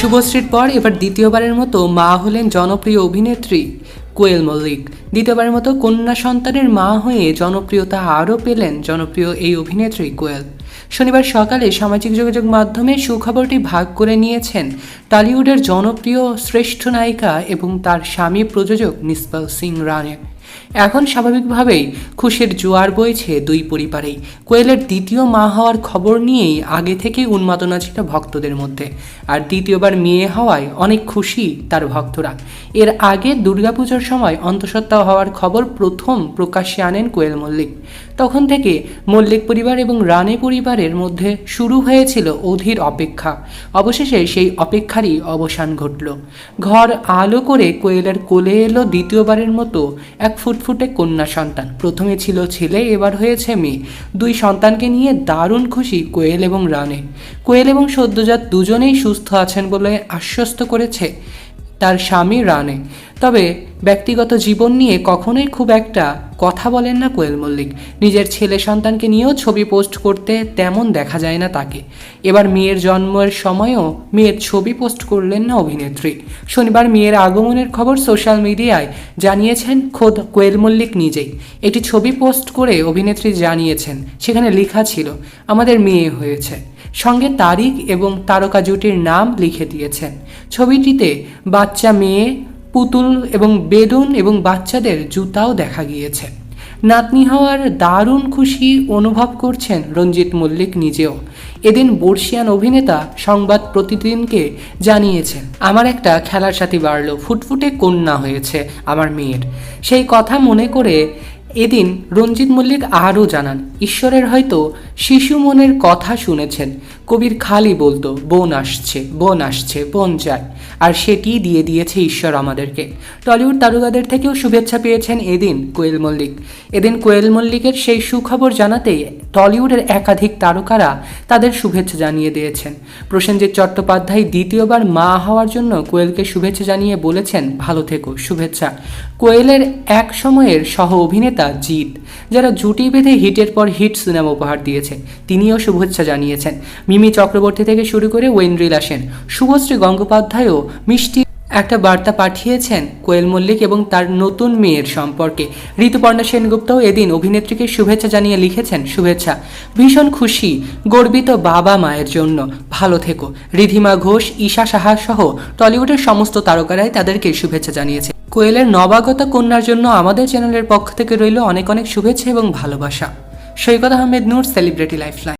শুভশ্রীর পর এবার দ্বিতীয়বারের মতো মা হলেন জনপ্রিয় অভিনেত্রী কোয়েল মল্লিক। দ্বিতীয়বারের মতো কন্যা সন্তানের মা হয়ে জনপ্রিয়তা আরও পেলেন জনপ্রিয় এই অভিনেত্রী কোয়েল। শনিবার সকালে সামাজিক যোগাযোগ মাধ্যমে সুখবরটি ভাগ করে নিয়েছেন টলিউডের জনপ্রিয় শ্রেষ্ঠ নায়িকা এবং তার স্বামী প্রযোজক নিসপাল সিং রানে এখন স্বাভাবিকভাবেই খুশির জোয়ার বইছে দুই পরিবারেই। কোয়েলের দ্বিতীয় মা হওয়ার খবর নিয়েই আগে থেকে উন্মাদনা ছিল ভক্তদের মধ্যে। আর দ্বিতীয়বার মেয়ে হওয়ায় অনেক খুশি তার ভক্তরা। এর আগে দুর্গাপুজোর সময় অন্তঃসত্ত্বা হওয়ার খবর প্রথম প্রকাশ্যে আনেন কোয়েল মল্লিক। তখন থেকে মল্লিক পরিবার এবং রানে পরিবারের মধ্যে শুরু হয়েছিল অধীর অপেক্ষা। অবশেষে সেই অপেক্ষারই অবসান ঘটল। ঘর আলো করে কোয়েলের কোলে এলো দ্বিতীয়বারের মতো এক ফুটফুটে কন্যা সন্তান। প্রথমে ছিল ছেলে, এবার হয়েছে মেয়ে। দুই সন্তানকে নিয়ে দারুণ খুশি কোয়েল এবং রানে কোয়েল এবং সদ্যজাত দুজনেই সুস্থ আছেন বলে আশ্বস্ত করেছে তার স্বামী রানে তবে ব্যক্তিগত জীবন নিয়ে কখনোই খুব একটা কথা বলেন না কোয়েল মল্লিক। নিজের ছেলে সন্তানকে নিয়েও ছবি পোস্ট করতে তেমন দেখা যায় না তাকে। এবার মেয়ের জন্মের সময়ও মেয়ের ছবি পোস্ট করলেন না অভিনেত্রী। শনিবার মেয়ের আগমনের খবর সোশ্যাল মিডিয়ায় জানিয়েছেন খোদ কোয়েল মল্লিক নিজেই। একটি ছবি পোস্ট করে অভিনেত্রী জানিয়েছেন, সেখানে লেখা ছিল, আমাদের মেয়ে হয়েছে। সঙ্গে তারিখ এবং তারকা জুটির নাম লিখে দিয়েছেন। ছবিটিতে বাচ্চা মেয়ে পুতুল এবং বেলুন এবং বাচ্চাদের জুতাও দেখা গিয়েছে। নাতনি হওয়ার দারুণ খুশি অনুভব করছেন রঞ্জিত মল্লিক নিজেও। এদিন বর্ষিয়ান অভিনেতা সংবাদ প্রতিদিনকে জানিয়েছেন, আমার একটা খেলার সাথী বাড়ল, ফুটফুটে কন্যা হয়েছে আমার মেয়ের। সেই কথা মনে করে এদিন রঞ্জিত মল্লিক আরও জানান, ঈশ্বরের হয়তো শিশু মনের কথা শুনেছেন। কবির খালি বলতো, বোন আসছে বোন আসছে, বোন যায় আর সেটিই দিয়ে দিয়েছে ঈশ্বর আমাদেরকে? টলিউড তারকাদের থেকেও শুভেচ্ছা পেয়েছেন এদিন কোয়েল মল্লিক। এদিন কোয়েল মল্লিকের সেই সুখবর জানাতেই টলিউডের একাধিক তারকারা তাদের শুভেচ্ছা জানিয়ে দিয়েছেন। প্রসেনজিৎ চট্টোপাধ্যায় দ্বিতীয়বার মা হওয়ার জন্য কোয়েলকে শুভেচ্ছা জানিয়ে বলেছেন, ভালো থেকো, শুভেচ্ছা। কোয়েলের এক সময়ের সহ অভিনেতা জিৎ, যারা জুটি বেঁধে হিটের পর হিট সিনেমা উপহার দিয়েছে। তিনিও শুভেচ্ছা জানিয়েছেন। মিমি চক্রবর্তী থেকে শুরু করে ওয়েন্দ্রিলা সেন, শুভশ্রী গঙ্গোপাধ্যায়ও মিষ্টি একটা বার্তা পাঠিয়েছেন কোয়েল মল্লিক এবং তার নতুন মেয়ের সম্পর্কে। ঋতুপর্ণা সেনগুপ্তও এদিন অভিনেত্রীকে শুভেচ্ছা জানিয়ে লিখেছেন, শুভেচ্ছা। ভীষণ খুশি, গর্বিত বাবা মায়ের জন্য। ভালো থেকো। রিধিমা ঘোষ, ঈশা সাহা সহ টলিউডের সমস্ত তারকারাই তাদেরকে শুভেচ্ছা জানিয়েছে। কোয়েলের নবাগত কন্যার জন্য আমাদের চ্যানেলের পক্ষ থেকে রইল অনেক অনেক শুভেচ্ছা এবং ভালোবাসা। Saikat Ahmed Noor, celebrity lifeline.